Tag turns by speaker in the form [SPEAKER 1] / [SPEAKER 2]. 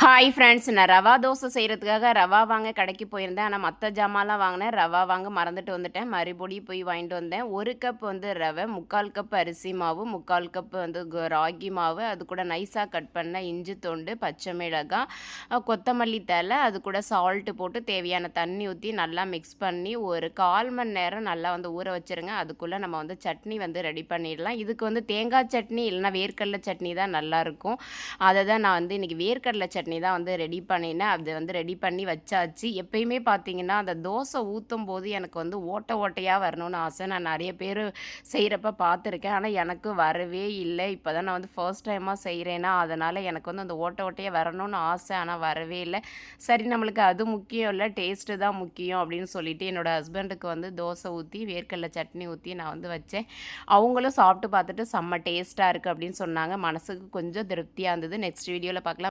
[SPEAKER 1] Hi friends நான் ரவா தோசை செய்கிறதுக்காக ரவா வாங்க கடைக்கு போயிருந்தேன். ஆனால் மற்ற ஜாமான்லாம் வாங்கினேன். ரவா வாங்க மறந்துட்டு வந்துட்டேன். மறுபடியும் போய் வாங்கிட்டு வந்தேன். ஒரு கப் வந்து ரவை முக்கால் கப் அரிசி மாவு முக்கால் கப் வந்து ராகி மாவு. அது கூட நைஸாக கட் பண்ண இஞ்சி தொண்டு பச்சை மிளகாய் கொத்தமல்லி தழை அது கூட சால்ட்டு போட்டு தேவையான தண்ணி ஊற்றி நல்லா மிக்ஸ் பண்ணி ஒரு கால் மணி நேரம் நல்லா வந்து ஊற வச்சிருங்க. அதுக்குள்ளே நம்ம வந்து சட்னி வந்து ரெடி பண்ணிடலாம். இதுக்கு வந்து தேங்காய் சட்னி இல்லைன்னா வேர்க்கடலை சட்னி தான் நல்லாயிருக்கும் அதை தான் நான் வந்து இன்றைக்கி வேர்க்கடலை சட்னி தான் வந்து ரெடி பண்ணினேன். அது வந்து ரெடி பண்ணி வச்சாச்சு. எப்பயுமே பார்த்தீங்கன்னா அந்த தோசை ஊற்றும் போது எனக்கு வந்து ஓட்டை ஓட்டையாக வரணும்னு ஆசை. நான் நிறைய பேர் செய்கிறப்ப பார்த்துருக்கேன் ஆனால் எனக்கு வரவே இல்லை. இப்போ தான் நான் வந்து ஃபர்ஸ்ட் டைமாக செய்கிறேன்னா அதனால் எனக்கு வந்து அந்த ஓட்டை ஓட்டையாக வரணும்னு ஆசை. ஆனால் வரவே இல்லை. சரி நம்மளுக்கு அது முக்கியம் இல்லை. டேஸ்ட்டு தான் முக்கியம் அப்படின்னு சொல்லிட்டு என்னோட ஹஸ்பண்டுக்கு வந்து தோசை ஊற்றி வேர்க்கடலை சட்னி ஊற்றி நான் வந்து வச்சேன். அவங்களும் சாப்பிட்டு பார்த்துட்டு செம்ம டேஸ்ட்டாக இருக்குது அப்படின்னு சொன்னாங்க. மனசுக்கு கொஞ்சம் திருப்தியாக இருந்தது. நெக்ஸ்ட் வீடியோவில் பார்க்கலாம்.